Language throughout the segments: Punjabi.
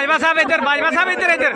বাজবা সাহেব এদের বাজবা সাহেব এদের এদের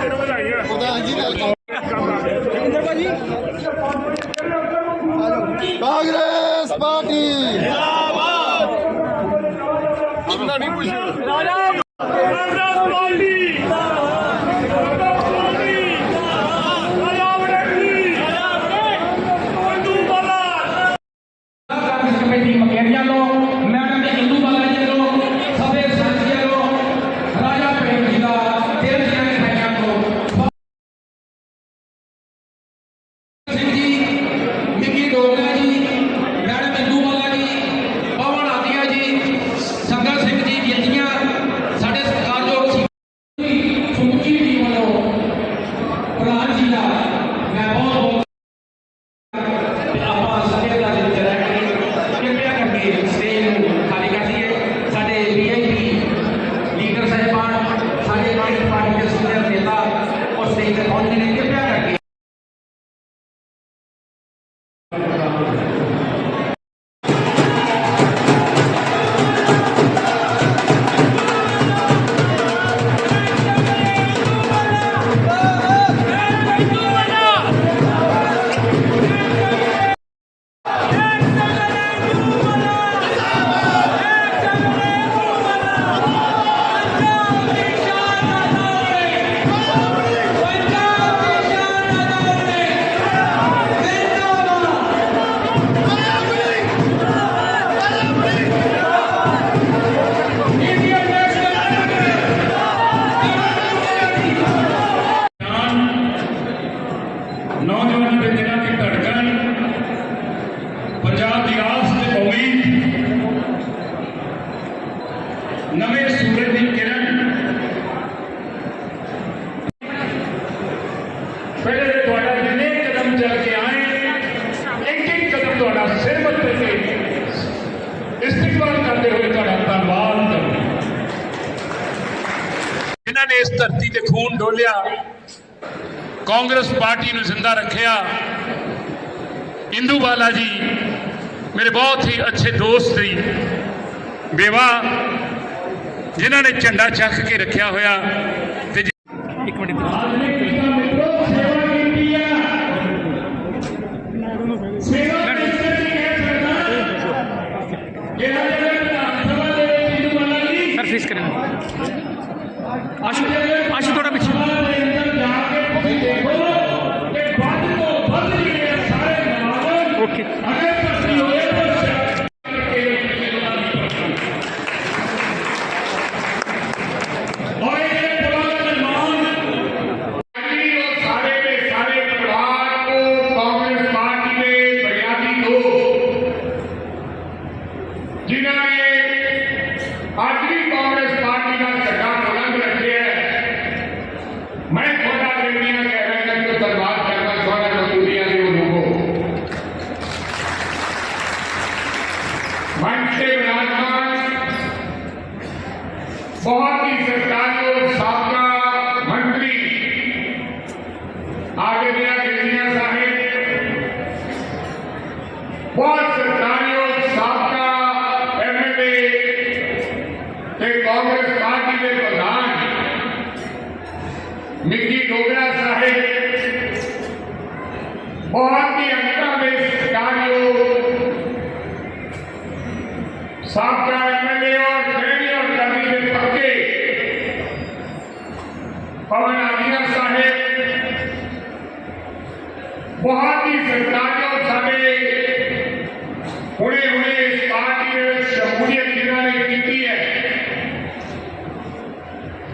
ਕਾਂਗਰਸ ਪਾਰਟੀ ਨੂੰ ਜ਼ਿੰਦਾ ਰੱਖਿਆ। ਇੰਦੂ ਬਾਲਾ ਜੀ, ਮੇਰੇ ਬਹੁਤ ਹੀ ਅੱਛੇ ਦੋਸਤ ਸੀ ਬੇਵਾ, ਜਿਨ੍ਹਾਂ ਨੇ ਝੰਡਾ ਚੱਕ ਕੇ ਰੱਖਿਆ ਹੋਇਆ ਤੇ ਇੱਕ ਮਿੰਟ। کی ہی میں بیس کاریوں کا ایم ایل اے اور شہری اور کرنی کے پکے پون عظیم صاحب بہت ہی سرکاریوں سبے انہیں انہیں اس پارٹی میں شمولیت گرانے کی ہے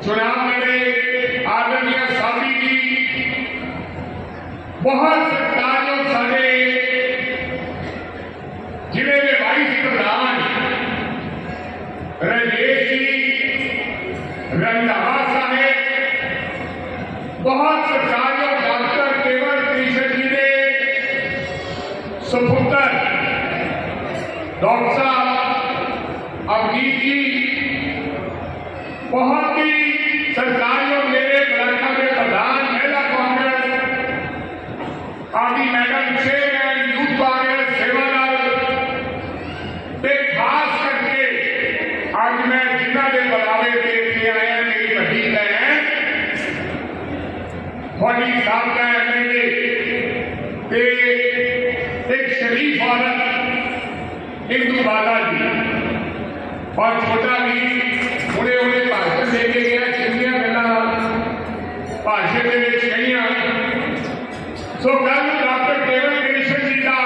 چناب میں نے آدمیہ صاحبی کی بہت ਇਸ ਦੌਰਾਨ ਰਣਜੀਤ ਜੀ, ਰੰਧਾਵਾ ਸਾਹਿਬ, ਬਹੁਤ ਸਰਕਾਰੀ ਡਾਕਟਰ ਕੇਵਲ ਕ੍ਰਿਸ਼ਨ ਜੀ ਦੇ ਸੁਪੁੱਤਰ, ਡਾਕਟਰ ਸਾਹਿਬ ਅਵਨੀਤ ਜੀ, ਬਹੁਤ पूरी बाधा दी और छोटा भी उन्हें उन्हें भाषण दे के गया चंगिया गल भाषण के कहिया सो कल डॉक्टर केवल कृष्ण जी का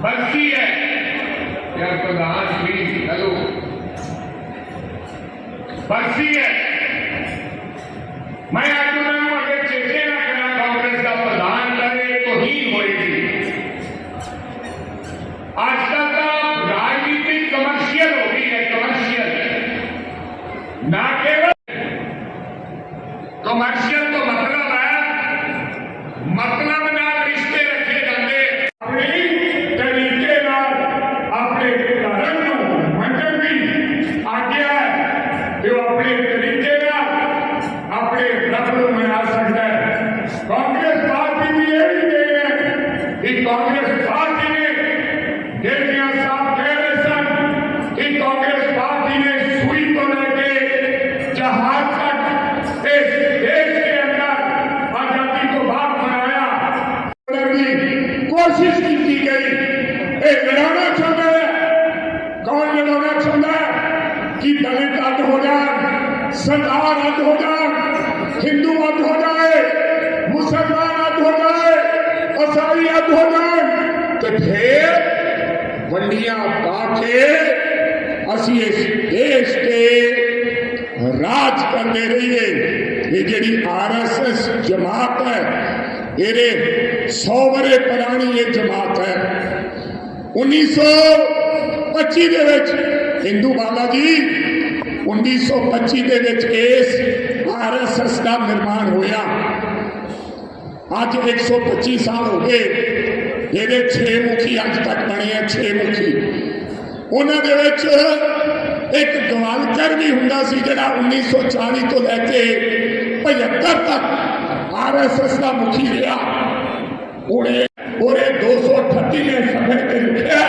बंसी है या प्रधान श्री हेलो बंसी है ਹਿੰਦੂ ਅੱਡ ਹੋ ਜਾਏ ਮੁਸਲਮਾਨ ਅੱਡ ਹੋ ਜਾਏ ਅਸਾਈ ਅੱਡ ਹੋ ਜਾਣ ਤੇ ਫਿਰ ਵੰਡੀਆਂ ਪਾ ਕੇ ਅਸੀਂ ਇਸ ਦੇਸ਼ ਤੇ ਰਾਜ ਕਰਦੇ ਰਹੀਏ ਇਹ ਜਿਹੜੀ ਆਰਐਸਐਸ ਜਮਾਤ ਹੈ ਇਹਦੇ 100 ਵਰੇ ਪੁਰਾਣੀ ਇਹ ਜਮਾਤ ਹੈ 1925 ਦੇ ਵਿੱਚ ਹਿੰਦੂ ਬਾਲਾ ਜੀ 1925 ਦੇ ਵਿੱਚ ਇਸ ਆਰਐਸਐਸ ਦਾ ਨਿਰਮਾਣ ਹੋਇਆ। ਅੱਜ 125 ਸਾਲ ਹੋ ਗਏ। ਇਹਦੇ 6 ਮੁਖੀ ਅੱਜ ਤੱਕ ਬਣੇ ਆ 6 ਮੁਖੀ। ਉਹਨਾਂ ਦੇ ਵਿੱਚ ਇੱਕ ਗਵਾਲਕਰ ਵੀ ਹੁੰਦਾ ਸੀ, ਜਿਹੜਾ 1940 ਤੋਂ ਲੈ ਕੇ 75 ਤੱਕ ਆਰਐਸਐਸ ਦਾ ਮੁਖੀ ਰਿਹਾ। ਉਹਨੇ ਉਹਨੇ 238 ਨੇ ਸਫੇ ਤੇ ਲਿਖਿਆ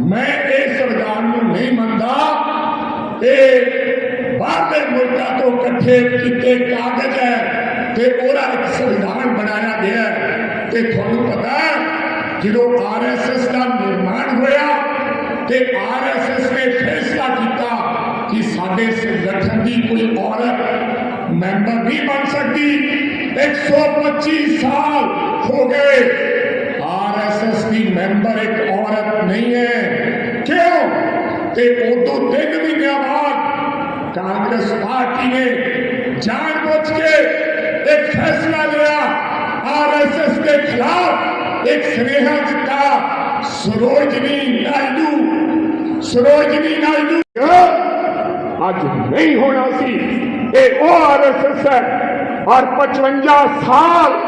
ਮੈਂ ਇਹ ਸੰਵਿਧਾਨ ਨੂੰ ਨਹੀਂ ਮੰਨਦਾ ਇਹ ਬਾਹਰਲੇ ਮੁਲਕਾਂ ਤੋਂ ਇਕੱਠੇ ਕੀਤੇ ਕਾਗਜ਼ ਹੈ ਤੇ ਉਹਦਾ ਇੱਕ ਸੰਵਿਧਾਨ ਬਣਾਇਆ ਗਿਆ ਤੇ ਤੁਹਾਨੂੰ ਪਤਾ ਜਦੋਂ ਆਰਐਸਐਸ ਦਾ ਨਿਰਮਾਣ ਹੋਇਆ ਤੇ ਆਰਐਸਐਸ ਨੇ ਫੈਸਲਾ ਕੀਤਾ ਕਿ ਸਾਡੇ ਸੰਗਠਨ ਦੀ ਕੋਈ ਔਰਤ ਮੈਂਬਰ ਨਹੀਂ ਬਣ ਸਕਦੀ। 125 ਸਾਲ ਹੋ ਗਏ ਆਰਐਸਐਸ ਦੀ ਮੈਂਬਰ ਇੱਕ ਔਰਤ ਨਹੀਂ ਹੈ। ਕਿਉਂ? ਤੇ ਉਦੋਂ ਤਿੰਨ ਮਹੀਨਿਆਂ ਬਾਅਦ ਕਾਂਗਰਸ ਪਾਰਟੀ ਨੇ ਜਾਣਬੁੱਝ ਕੇ ਇੱਕ ਫੈਸਲਾ ਲਿਆ ਆਰਐਸਐਸ ਦੇ ਖਿਲਾਫ ਇੱਕ ਸੁਨੇਹਾ ਦਿੱਤਾ ਸਰੋਜਨੀ ਨਾਇਡੂ ਸਰੋਜਨੀ ਨਾਇਡੂ ਅੱਜ ਨਹੀਂ ਹੋਣਾ ਸੀ ਇਹ ਉਹ ਆਰਐਸਐਸ ਹੈ ਔਰ 55 ਸਾਲ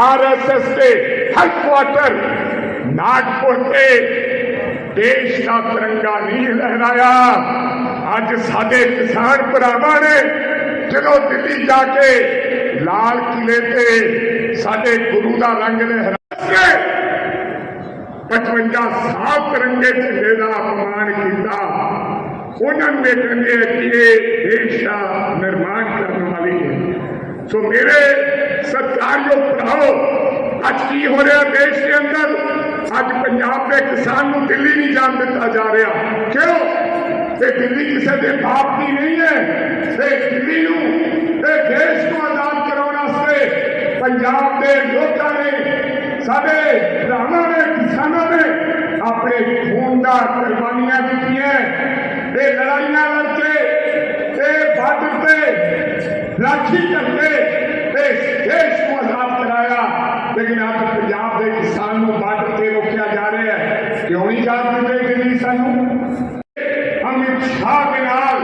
ਆਰਐਸਐਸ ਦੇ ਹੈਡਕੁਆਟਰ ਨਾਗਪੁਰ ਤੇ ਦੇਸ਼ ਦਾ ਤਿਰੰਗਾ ਨਹੀਂ ਲਹਿਰਾਇਆ। ਅੱਜ ਸਾਡੇ ਕਿਸਾਨ ਭਰਾਵਾਂ ਨੇ ਜਦੋਂ ਦਿੱਲੀ ਜਾ ਕੇ ਲਾਲ ਕਿਲੇ ਤੇ ਸਾਡੇ ਗੁਰੂ ਦਾ ਰੰਗ ਲਹਿਰਾਇਆ 55 ਸਾਲ ਤਿਰੰਗੇ ਝੰਡੇ ਦਾ ਅਪਮਾਨ ਕੀਤਾ। ਉਹਨਾਂ ਨੂੰ ਇਹ ਕਹਿੰਦੇ ਆ ਕਿ ਇਹ ਦੇਸ਼ ਦਾ ਨਿਰਮਾਣ ਕਰਨ ਵਾਲੀ ਹੈ। ਸੋ ਮੇਰੇ ਸਤਿਕਾਰਯੋਗ ਭਰਾਓ ਅੱਜ ਕੀ ਹੋ ਰਿਹਾ ਦੇਸ਼ ਦੇ ਅੰਦਰ? ਅੱਜ ਪੰਜਾਬ ਦੇ ਕਿਸਾਨ ਨੂੰ ਦਿੱਲੀ ਨਹੀਂ ਜਾਣ ਦਿੱਤਾ ਜਾ ਰਿਹਾ। ਕਿਉਂ? ਤੇ ਦਿੱਲੀ ਕਿਸੇ ਦੇ ਬਾਪ ਦੀ ਨਹੀਂ ਹੈ। ਤੇ ਦਿੱਲੀ ਨੂੰ, ਇਹ ਦੇਸ਼ ਨੂੰ ਆਜ਼ਾਦ ਕਰਾਉਣ ਵਾਸਤੇ ਪੰਜਾਬ ਦੇ ਲੋਕਾਂ ਨੇ, ਸਾਡੇ ਭਰਾਵਾਂ ਨੇ, ਕਿਸਾਨਾਂ ਨੇ ਆਪਣੇ ਖੂਨ ਦਾ ਕੁਰਬਾਨੀਆਂ ਦਿੱਤੀਆਂ। ਇਹ ਲੜਾਈਆਂ ਲੜ ਕੇ ਤੇ ਬਾਰਡਰ ਤੇ ਰਾਖੀ ਕਰਦੇ ਤੇ ਇਸ ਦੇਸ਼ ਨੂੰ ਆਜ਼ਾਦ ਕਰਾਇਆ। ਲੇਕਿਨ ਅੱਜ ਪੰਜਾਬ ਦੇ ਕਿਸਾਨ ਨੂੰ ਬਾਰਡਰ ਤੇ ਰੋਕਿਆ ਜਾ ਰਿਹਾ ਹੈ ਕਿਉਂ ਨਹੀਂ ਜਾਣ ਦਿੰਦੇ ਦਿੱਲੀ ਸਾਨੂੰ ਅਮਿਤ ਸ਼ਾਹ ਦੇ ਨਾਲ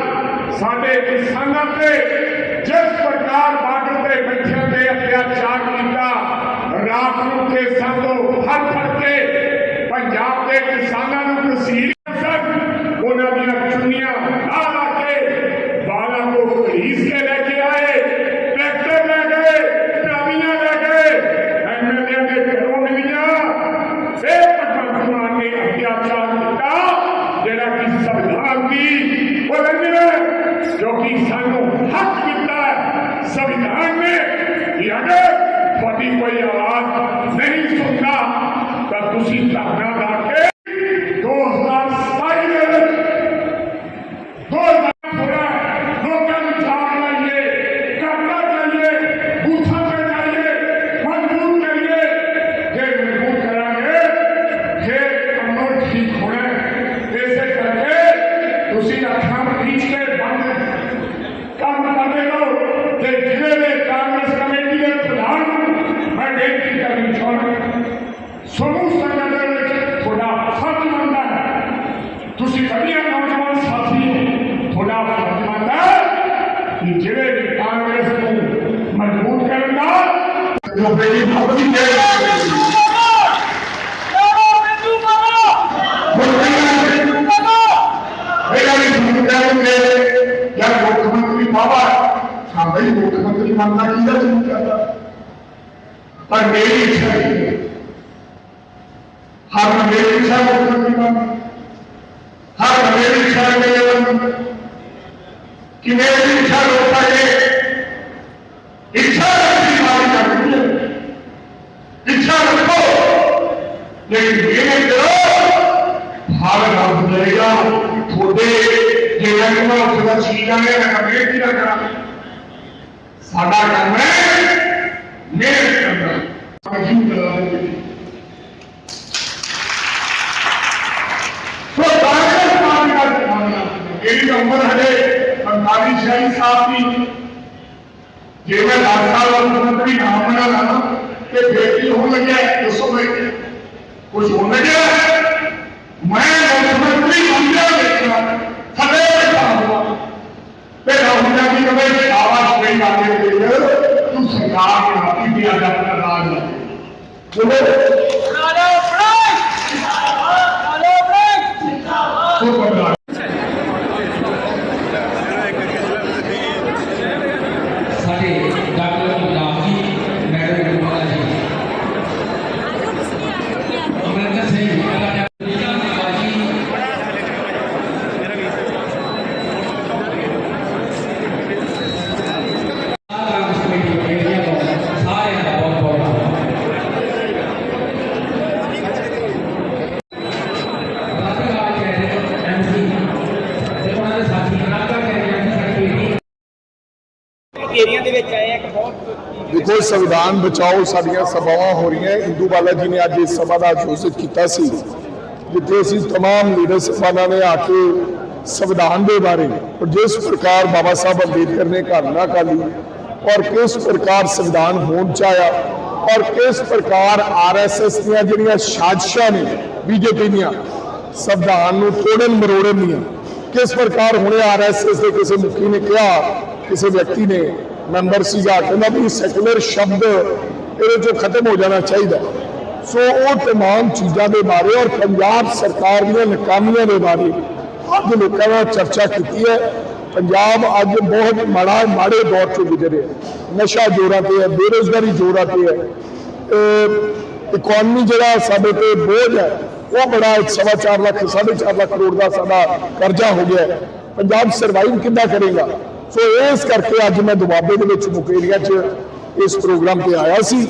ਸਾਡੇ ਕਿਸਾਨਾਂ ਤੇ ਜਿਸ ਪ੍ਰਕਾਰ ਬਾਰਡਰ ਤੇ ਬੈਠਿਆਂ ਤੇ ਅਤਿਆਚਾਰ ਕੀਤਾ ਰਾਤ ਨੂੰ ਕੇਸਾਂ ਤੋਂ ਫੜ ਫੜ ਕੇ ਪੰਜਾਬ ਦੇ ਕਿਸਾਨਾਂ ਨੂੰ ਤਸੀਰ ਸਨ ਉਹਨਾਂ ਦੀਆਂ ਚੁੰਨੀਆਂ ਮੰਤਰੀ ਉਹ ਲੈਂਦੇ ਨੇ ਜੋ ਕਿ ਸਾਨੂੰ ਹੱਕ ਦਿੱਤਾ ਹੈ ਸੰਵਿਧਾਨ ਨੇ ਕਿ ਅਗਰ ਤੁਹਾਡੀ ਕੋਈ ਆਵਾਜ਼ ਨਹੀਂ ਸੁਣਦਾ ਤਾਂ ਤੁਸੀਂ ਧਰਨਾ ਲਾ ਕੇ 2027 ਦੇ ਵਿੱਚ ਦੋ ਥੋੜਾ ਲੋਕਾਂ ਨੂੰ ਛਾਪ ਲਾਈਏ ਕਰਨਾ ਚਾਹੀਏ ਬੂਥਾਂ ਤੇ ਜਾਈਏ ਮਜ਼ਬੂਤ ਕਰੀਏ ਜੇ ਮਜ਼ਬੂਤ ਕਰਾਂਗੇ ਫਿਰ ਕੰਮ ਠੀਕ ਹੋਣਾ ਹੈ। ਇਸੇ ਕਰਕੇ ਤੁਸੀਂ ਅੱਖਾਂ ਮੀਚ ਕੇ ਬੰਦ ਕੰਮ ਕਰਦੇ ਰਹੋ ਤੇ ਜ਼ਿਲ੍ਹੇ ਦੇ ਕਾਂਗਰਸ ਕਮੇਟੀ ਦੇ ਪ੍ਰਧਾਨ ਨੂੰ ਮੈਂ ਬੇਨਤੀ ਕਰਨੀ ਚਾਹੁੰਦਾ ਸਮੂਹ ਸੰਗਠਨ ਦੇ ਵਿੱਚ ਤੁਹਾਡਾ ਫਰਜ਼ ਬਣਦਾ ਹੈ ਤੁਸੀਂ ਵਧੀਆ ਨੌਜਵਾਨ ਸਾਥੀ ਹੋ ਤੁਹਾਡਾ ਫਰਜ਼ ਬਣਦਾ ਹੈ ਕਿ ਜਿਹੜੇ ਵੀ ਕਾਂਗਰਸ ਨੂੰ ਮਜ਼ਬੂਤ ਕਰਨ ਦਾ ਜੋ ਬੇਟੀ ਭਗਤੀ ਦੇ ਮੁੱਖ ਮੰਤਰੀ ਬਾਬਾ ਸਾਡਾ ਹੀ ਮੁੱਖ ਮੰਤਰੀ ਬਣਨਾ ਕਿਹਦਾ ਜੀ ਕਰਦਾ ਪਰ ਮੇਰੀ ਇੱਛਾ ਨਹੀਂ ਹੈ, ਹਰ ਮੇਰੀ ਇੱਛਾ ਮੁੱਖ ਮੰਤਰੀ ਬਣਨਾ ਹਰ ਮੇਰੀ ਇੱਛਾ ਨਹੀਂ ਹੈ ਕਿ ਦੇ ਇੱਛਾ ਰੱਖੀ ਮਾਰੀ ਕਰਦੀ ਹੈ ਇੱਛਾ ਰੱਖੋ ਲੇਕਿਨ ਇਹ ਕਰੋ ਭਾਗ ਰੱਬ ਦੇਗਾ ਤੁਹਾਡੇ ਜਿਹੜਾ ਕਿ ਮੈਂ ਉੱਥੇ ਚੀਜ਼ਾਂ ਨੇ ਕਮੇ ਕੀ ਕਰਾਂ। ਸਾਡਾ ਕੰਮ ਹੈ ਮਿਹਨਤ ਕਰਨਾ। ਅਜੀਬ ਕਰਾਂਗੇ ਸੋ ਕਾਂਗਰਸ ਪਾਰਟੀ ਦਾ ਜਮਾਨਾ ਇਹਦੀ ਉਮਰ ਹਲੇ 45 46 ਸਾਲ ਦੀ। ਜੇ ਮੈਂ 10 ਸਾਲ ਦਾ ਮੁੱਖ ਮੰਤਰੀ ਨਾ ਬਣਾ ਲਾਂ ਤੇ ਫਿਰ ਕੀ ਹੋਣ ਲੱਗਿਆ? ਦੱਸੋ ਮੈਂ ਕੁਝ ਹੋਣ ਲੱਗਿਆ ਮੈਂ ਮੁੱਖ ਮੰਤਰੀ ਬੰਦਿਆ ਦੇਖਣਾ ਥੱਲੇ ਬੈਠਾ ਹੁਆ ਤੇ ਰਾਹੁਲ ਗਾਂਧੀ ਕਹੇ ਸ਼ਾਬਾਸ਼ ਕੋਈ ਗੱਲ ਨਹੀਂ ਦੇ ਤੂੰ ਸਰਕਾਰ ਬਣਾਤੀ ਵੀ ਅੱਜ ਆਪਣਾ ਰਾਜ ਲਾ ਚਲੋ ਸੋ ਬੰਦਾ ਸਾਡੇ ਡਾਕਟਰ ਗੁਰਦਾਸ ਜੀ ਮੈਡਮ ਗੁਰਮਾਲਾ ਜੀ ਅਮਰਿੰਦਰ ਸਿੰਘ ਜੀ ਕਾਂਗਰਸ ਕਮੇਟੀ ਦੇ ਏਰੀਆ ਤੋਂ ਸਾਰਿਆਂ ਦਾ ਬਹੁਤ ਬਹੁਤ ਧੰਨਵਾਦ ਬਾਕੀ ਆ ਕੇ ਐਮਸੀ ਤੇ ਉਹਨਾਂ ਦੇ ਸਾਥੀ ਨਾਗਾ ਕਹਿ ਰਹੇ ਹਨ ਸਾਡੀ ਬੇਟੀ ਏਰੀਆ ਦੇ ਵਿੱਚ ਆਏ ਆ ਇੱਕ ਬਹੁਤ ਦੇਖੋ ਸੰਵਿਧਾਨ ਬਚਾਓ ਸਾਡੀਆਂ ਸਭਾਵਾਂ ਹੋ ਰਹੀਆਂ ਇੰਦੂ ਬਾਲਾ ਜੀ ਨੇ ਅੱਜ ਇਸ ਸਭਾ ਦਾ ਆਯੋਜਿਤ ਕੀਤਾ ਸੀ ਜਿੱਥੇ ਅਸੀਂ तमाम ਲੀਡਰ ਸਾਹਿਬਾਨਾਂ ਨੇ ਆ ਕੇ ਸੰਵਿਧਾਨ ਦੇ ਬਾਰੇ ਔਰ ਜਿਸ ਪ੍ਰਕਾਰ ਬਾਬਾ ਸਾਹਿਬ ਅੰਬੇਦਕਰ ਨੇ ਘਾਲਣਾ ਕਾਲੀ ਔਰ ਕਿਸ ਪ੍ਰਕਾਰ ਸੰਵਿਧਾਨ ਹੋਣ ਚ ਆਇਆ ਔਰ ਕਿਸ ਪ੍ਰਕਾਰ ਆਰਐਸਐਸ ਦੀਆਂ ਜਿਹੜੀਆਂ ਸਾਜ਼ਿਸ਼ਾਂ ਨੇ ਬੀਜੇਪੀ ਦੀਆਂ ਸੰਵਿਧਾਨ ਨੂੰ ਤੋੜਨ ਮਰੋੜਨ ਦੀਆਂ ਕਿਸ ਪ੍ਰਕਾਰ ਹੁਣੇ ਆਰਐਸਐਸ ਦੇ ਕਿਸੇ ਮੁਖੀ ਨੇ ਕਿਹਾ ਕਿਸੇ ਵਿਅਕਤੀ ਨੇ ਮੈਂਬਰ ਸੀਗਾ ਕਹਿੰਦਾ ਵੀ ਸੈਕੂਲਰ ਸ਼ਬਦ ਇਹਦੇ ਚੋਂ ਖਤਮ ਹੋ ਜਾਣਾ ਚਾਹੀਦਾ ਸੋ ਉਹ तमाम ਚੀਜ਼ਾਂ ਦੇ ਬਾਰੇ ਔਰ ਪੰਜਾਬ ਸਰਕਾਰ ਦੀਆਂ ਨਾਕਾਮੀਆਂ ਦੇ ਬਾਰੇ ਅੱਜ ਲੋਕਾਂ ਨਾਲ ਚਰਚਾ ਕੀਤੀ ਹੈ ਪੰਜਾਬ ਅੱਜ ਬਹੁਤ ਮਾੜਾ ਮਾੜੇ ਦੌਰ ਚੋਂ ਗੁਜ਼ਰਿਆ ਨਸ਼ਾ ਜੋਰਾਂ ਤੇ ਹੈ ਬੇਰੋਜ਼ਗਾਰੀ ਜੋਰਾਂ ਤੇ ਹੈ ਇਕਨੋਮੀ ਜਿਹੜਾ ਸਾਡੇ ਤੇ ਬੋਝ ਹੈ ਉਹ ਬੜਾ ਇੱਕ ਸਵਾ ਚਾਰ ਲੱਖ ਸਾਢੇ ਚਾਰ ਲੱਖ ਕਰੋੜ ਦਾ ਸਾਡਾ ਕਰਜ਼ਾ ਹੋ ਗਿਆ ਹੈ। ਪੰਜਾਬ ਸਰਵਾਈਵ ਕਿੱਦਾਂ ਕਰੇਗਾ ਸੋ ਇਸ ਕਰਕੇ ਅੱਜ ਮੈਂ ਦੁਆਬੇ ਦੇ ਵਿੱਚ ਮੁਕੇਰੀਆ 'ਚ ਇਸ ਪ੍ਰੋਗਰਾਮ ਤੇ ਆਇਆ ਸੀ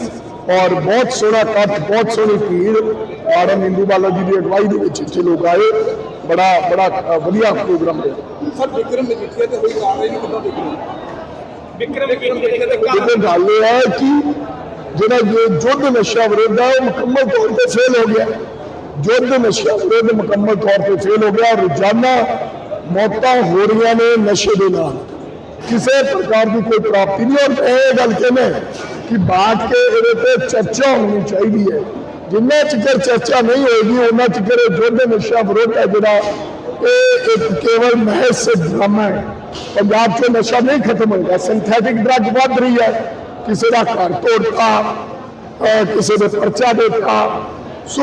ਔਰ ਬਹੁਤ ਸੋਹਣਾ ਇਕੱਠ ਬਹੁਤ ਸੋਹਣੀ ਭੀੜ ਆੜਮ ਹਿੰਦੂ ਬਾਲਾ ਜੀ ਦੀ ਅਗਵਾਈ ਦੇ ਵਿੱਚ ਇੱਥੇ ਲੋਕ ਆਏ। ਬੜਾ ਬੜਾ ਅ, ਵਧੀਆ ਪ੍ਰੋਗਰਾਮ ਰਿਹਾ। ਸਰ ਵਿਕਰਮ ਮਜੀਠੀਆ ਤੇ ਹੋਈ ਕਾਰਵਾਈ ਨੂੰ ਕਿੱਦਾਂ ਦੇਖਦੇ ਹੋ ਵਿਕਰਮ ਮਜੀਠੀਆ ਤੇ ਦੇਖੋ ਗੱਲ ਇਹ ਹੈ ਕਿ ਜਿਹੜਾ ਇਹ ਯੁੱਧ ਨਸ਼ਾ ਵਿਰੋਧ ਹੈ ਉਹ ਮੁਕੰਮਲ ਤੌਰ ਤੇ ਫੇਲ ਹੋ ਗਿਆ। ਯੁੱਧ ਨਸ਼ਾ ਵਿਰੋਧ ਮੁਕੰਮਲ ਤੌਰ ਤੇ ਫੇਲ ਹੋ ਗਿਆ। ਰੋਜ਼ਾਨਾ ਮੌਤਾਂ ਹੋ ਰਹੀਆਂ ਨੇ ਨਸ਼ੇ ਦੇ ਨਾਲ। ਕਿਸੇ ਪ੍ਰਕਾਰ ਦੀ ਕੋਈ ਪ੍ਰਾਪਤੀ ਨਹੀਂ ਔਰ ਇਹ ਗੱਲ ਕਹਿੰਦੇ ਕਿ ਬਾਤ ਕੇ ਇਹਦੇ ਤੇ ਚਰਚਾ ਹੋਣੀ ਚਾਹੀਦੀ ਹੈ ਜਿੰਨਾ ਚਿਰ ਚਰਚਾ ਨਹੀਂ ਹੋਏਗੀ ਉਹਨਾਂ ਚਿਰ ਇਹ ਯੁੱਧ ਨਸ਼ਾ ਵਿਰੋਧ ਹੈ ਜਿਹੜਾ ਇਹ ਇੱਕ ਕੇਵਲ ਮਹਿਜ਼ ਡਰਾਮਾ ਹੈ ਪੰਜਾਬ 'ਚ ਨਸ਼ਾ ਨਹੀਂ ਖਤਮ ਹੋਏਗਾ ਸਿੰਥੈਟਿਕ ਡਰੱਗ ਵੱਧ ਰਹੀ ਹੈ ਕਿਸੇ ਦਾ ਘਰ ਤੋੜਤਾ ਅਹ ਕਿਸੇ ਦੇ ਪਰਚਾ ਦਿੱਤਾ ਸੋ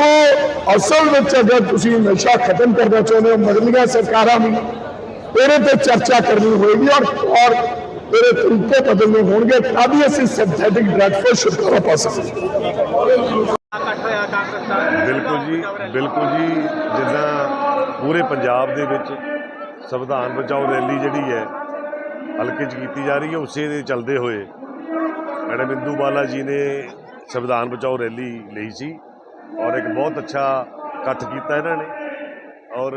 ਅਸਲ ਵਿੱਚ ਅਗਰ ਤੁਸੀਂ ਨਸ਼ਾ ਖਤਮ ਕਰਨਾ ਚਾਹੁੰਦੇ ਹੋ ਮਗਰਲੀਆਂ ਸਰਕਾਰਾਂ ਵੀ ਇਹਦੇ ਤੇ ਚਰਚਾ ਕਰਨੀ ਹੋਏਗੀ ਔਰ ਔਰ ਇਹਦੇ ਤਰੀਕੇ ਬਦਲਨੇ ਹੋਣਗੇ ਤਾਂ ਵੀ ਅਸੀਂ ਸਿੰਥੈਟਿਕ ਡਰੱਗ ਤੋਂ ਛੁਟਕਾਰਾ ਪਾ ਸਕਦੇ ਬਿਲਕੁਲ ਜੀ ਬਿਲਕੁਲ ਜੀ। ਜਿੱਦਾਂ ਪੂਰੇ ਪੰਜਾਬ ਦੇ ਵਿੱਚ ਸੰਵਿਧਾਨ ਬਚਾਓ ਰੈਲੀ ਜਿਹੜੀ ਹੈ ਹਲਕੇ 'ਚ ਕੀਤੀ ਜਾ ਰਹੀ ਹੈ, ਉਸੇ ਦੇ ਚੱਲਦੇ ਹੋਏ ਮੈਡਮ ਇੰਦੂ ਬਾਲਾ ਜੀ ਨੇ ਸੰਵਿਧਾਨ ਬਚਾਓ ਰੈਲੀ ਲਈ ਸੀ ਔਰ ਇੱਕ ਬਹੁਤ ਅੱਛਾ ਇਕੱਠ ਕੀਤਾ ਇਹਨਾਂ ਨੇ ਔਰ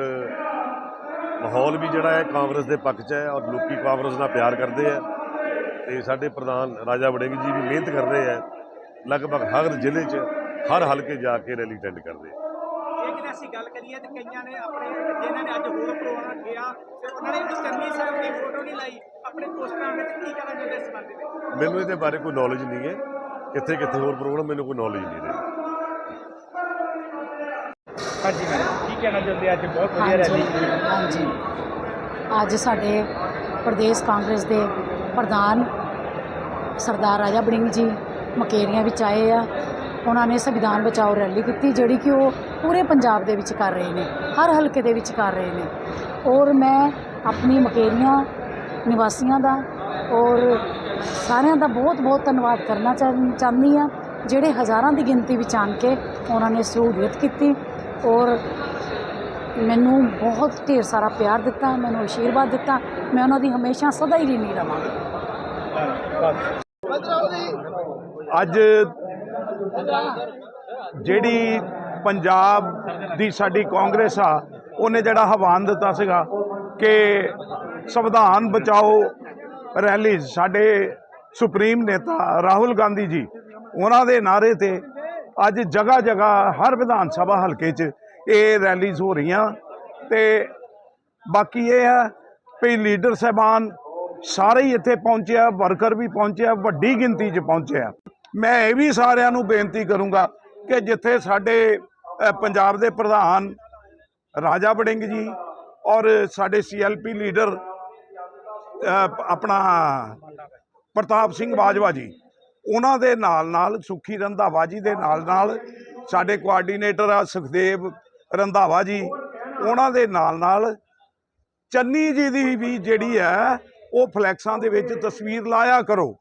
ਮਾਹੌਲ ਵੀ ਜਿਹੜਾ ਹੈ ਕਾਂਗਰਸ ਦੇ ਪੱਖ 'ਚ ਹੈ ਔਰ ਲੋਕੀ ਕਾਂਗਰਸ ਨਾਲ ਪਿਆਰ ਕਰਦੇ ਆ। ਤੇ ਸਾਡੇ ਪ੍ਰਧਾਨ ਰਾਜਾ ਵੜਿੰਗ ਜੀ ਵੀ ਮਿਹਨਤ ਕਰ ਰਹੇ ਆ। ਲਗਭਗ ਹਰ ਜ਼ਿਲ੍ਹੇ 'ਚ ਹਰ ਹਲਕੇ ਜਾ ਕੇ ਰੈਲੀ ਅਟੈਂਡ ਕਰਦੇ ਆ। ਇੱਕ ਜੇ ਅਸੀਂ ਗੱਲ ਕਰੀਏ ਤੇ ਕਈਆਂ ਨੇ ਆਪਣੇ ਜਿਨ੍ਹਾਂ ਨੇ ਅੱਜ ਹੋਰ ਪ੍ਰੋਗਰਾਮ ਰੱਖਿਆ ਤੇ ਉਹਨਾਂ ਨੇ ਚੰਨੀ ਸਾਹਿਬ ਦੀ ਫੋਟੋ ਨਹੀਂ ਲਾਈ ਆਪਣੇ ਪੋਸਟਰਾਂ ਵਿੱਚ ਕੀ ਕਹਿਣਾ ਚਾਹੁੰਦੇ ਇਸ ਸੰਬੰਧ ਵਿੱਚ? ਮੈਨੂੰ ਇਹਦੇ ਬਾਰੇ ਕੋਈ ਨੌਲੇਜ ਨਹੀਂ ਹੈ। ਕਿੱਥੇ ਕਿੱਥੇ ਹੋਰ ਪ੍ਰੋਗਰਾਮ ਮੈਨੂੰ ਕੋਈ ਨੌਲੇਜ ਨਹੀਂ ਹੈ। ਹਾਂਜੀ ਮੈਡਮ ਕੀ ਕਹਿਣਾ ਚਾਹੁੰਦੇ ਅੱਜ ਬਹੁਤ ਵਧੀਆ ਹਾਂਜੀ। ਰੈਲੀ ਹਾਂਜੀ। ਅੱਜ ਸਾਡੇ ਪ੍ਰਦੇਸ਼ ਕਾਂਗਰਸ ਦੇ ਪ੍ਰਧਾਨ ਸਰਦਾਰ ਰਾਜਾ ਬੜਿੰਗ ਜੀ ਮਕੇਰੀਆਂ ਵਿੱਚ ਆਏ ਆ। ਉਹਨਾਂ ਨੇ ਸੰਵਿਧਾਨ ਬਚਾਓ ਰੈਲੀ ਕੀਤੀ ਜਿਹੜੀ ਕਿ ਉਹ ਪੂਰੇ ਪੰਜਾਬ ਦੇ ਵਿੱਚ ਕਰ ਰਹੇ ਨੇ ਹਰ ਹਲਕੇ ਦੇ ਵਿੱਚ ਕਰ ਰਹੇ ਨੇ। ਔਰ ਮੈਂ ਆਪਣੀ ਮਕੇਰੀਆਂ ਨਿਵਾਸੀਆਂ ਦਾ ਔਰ ਸਾਰਿਆਂ ਦਾ ਬਹੁਤ ਬਹੁਤ ਧੰਨਵਾਦ ਕਰਨਾ ਚਾਹ- ਚਾਹੁੰਦੀ ਆ ਜਿਹੜੇ ਹਜ਼ਾਰਾਂ ਦੀ ਗਿਣਤੀ ਵਿੱਚ ਆਣ ਕੇ ਉਹਨਾਂ ਨੇ ਸਹੂਲੀਅਤ ਕੀਤੀ। ਔਰ ਮੈਨੂੰ ਬਹੁਤ ਢੇਰ ਸਾਰਾ ਪਿਆਰ ਦਿੱਤਾ, ਮੈਨੂੰ ਆਸ਼ੀਰਵਾਦ ਦਿੱਤਾ। ਮੈਂ ਉਹਨਾਂ ਦੀ ਹਮੇਸ਼ਾ ਸਦਾ ਹੀ ਰੀਣੀ ਰਵਾਂਗੀ। ਅੱਜ ਜਿਹੜੀ ਪੰਜਾਬ ਦੀ ਸਾਡੀ ਕਾਂਗਰਸ ਆ, ਉਹਨੇ ਜਿਹੜਾ ਹਵਾਨ ਦਿੱਤਾ ਸੀਗਾ ਕਿ ਸੰਵਿਧਾਨ ਬਚਾਓ ਰੈਲੀ, ਸਾਡੇ ਸੁਪਰੀਮ ਨੇਤਾ ਰਾਹੁਲ ਗਾਂਧੀ ਜੀ, ਉਹਨਾਂ ਦੇ ਨਾਰੇ ਤੇ ਅੱਜ ਜਗ੍ਹਾ ਜਗ੍ਹਾ ਹਰ ਵਿਧਾਨ ਸਭਾ ਹਲਕੇ 'ਚ ਇਹ ਰੈਲੀਜ਼ ਹੋ ਰਹੀਆਂ ਤੇ ਬਾਕੀ ਇਹ ਹੈ ਵੀ ਲੀਡਰ ਸਾਹਿਬਾਨ ਸਾਰੇ ਹੀ ਇੱਥੇ ਪਹੁੰਚਿਆ ਵਰਕਰ ਵੀ ਪਹੁੰਚਿਆ ਵੱਡੀ ਗਿਣਤੀ 'ਚ ਪਹੁੰਚਿਆ ਮੈਂ ਇਹ ਵੀ ਸਾਰਿਆਂ ਨੂੰ ਬੇਨਤੀ ਕਰੂੰਗਾ ਕਿ ਜਿੱਥੇ ਸਾਡੇ ਪੰਜਾਬ ਦੇ ਪ੍ਰਧਾਨ ਰਾਜਾ ਵੜਿੰਗ ਜੀ ਔਰ ਸਾਡੇ ਸੀਐਲਪੀ ਲੀਡਰ ਆਪਣਾ ਪ੍ਰਤਾਪ ਸਿੰਘ ਬਾਜਵਾ ਜੀ ਉਹਨਾਂ ਦੇ ਨਾਲ ਨਾਲ ਸੁਖੀ ਰੰਧਾਵਾ ਜੀ ਦੇ ਨਾਲ ਨਾਲ ਸਾਡੇ ਕੋਆਰਡੀਨੇਟਰ ਆ ਸੁਖਦੇਵ ਰੰਧਾਵਾ ਜੀ, ਉਹਨਾਂ ਦੇ ਨਾਲ ਨਾਲ ਚੰਨੀ ਜੀ ਦੀ ਵੀ ਜਿਹੜੀ ਹੈ, ਉਹ ਫਲੈਕਸਾਂ ਦੇ ਵਿੱਚ ਤਸਵੀਰ ਲਾਇਆ ਕਰੋ।